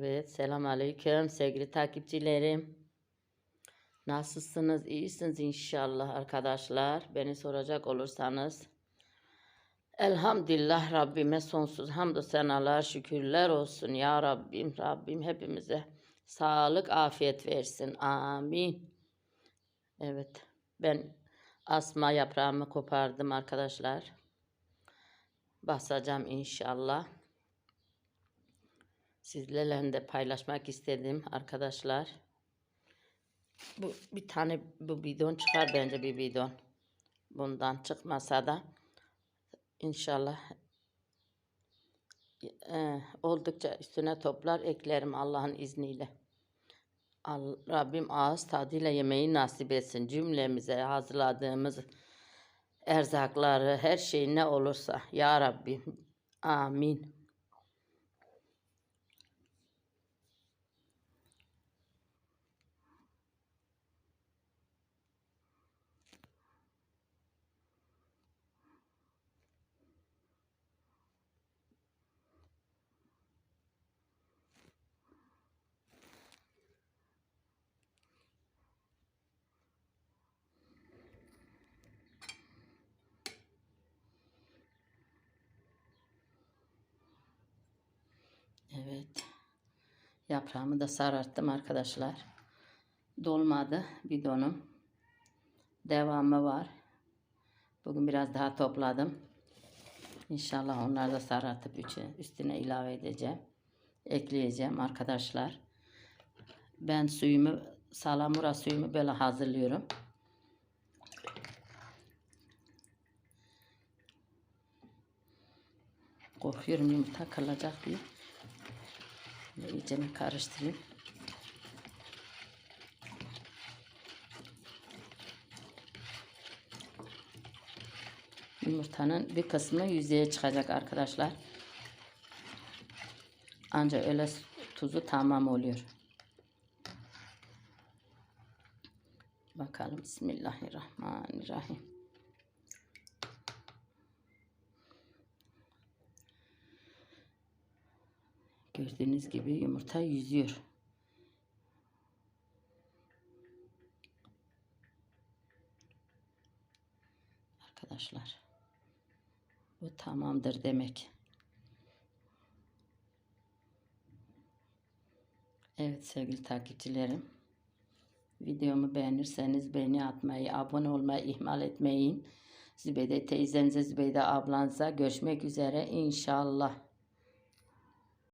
Evet, selam aleyküm sevgili takipçilerim. Nasılsınız? İyisiniz inşallah arkadaşlar. Beni soracak olursanız. Elhamdülillah Rabbime sonsuz hamdü senalar, şükürler olsun ya Rabbim. Rabbim hepimize sağlık, afiyet versin. Amin. Evet, ben asma yaprağımı kopardım arkadaşlar. Basacağım inşallah. Sizlerle de paylaşmak istedim arkadaşlar. Bu bir tane bu bidon çıkar bence bir bidon. Bundan çıkmasa da inşallah e, oldukça üstüne toplar eklerim Allah'ın izniyle. Al, Rabbim ağız tadıyla yemeği nasip etsin cümlemize hazırladığımız erzakları her şey ne olursa ya Rabbim amin. Evet. Yaprağımı da sararttım arkadaşlar. Dolmadı bidonum. Devamı var. Bugün biraz daha topladım. İnşallah onları da sarartıp üstüne ilave edeceğim. Ekleyeceğim arkadaşlar. Ben suyumu, salamura suyumu böyle hazırlıyorum. Korkuyorum yumurta kırılacak diye. Böyle iyice karıştırayım. Yumurtanın bir kısmı yüzeye çıkacak arkadaşlar. Ancak öyle tuzu tamam oluyor. Bakalım Bismillahirrahmanirrahim. Gördüğünüz gibi yumurta yüzüyor. Arkadaşlar. Bu tamamdır demek. Evet sevgili takipçilerim. Videomu beğenirseniz beğeni atmayı, abone olmayı ihmal etmeyin. Zübeyde teyzenize, Zübeyde ablanıza görüşmek üzere inşallah.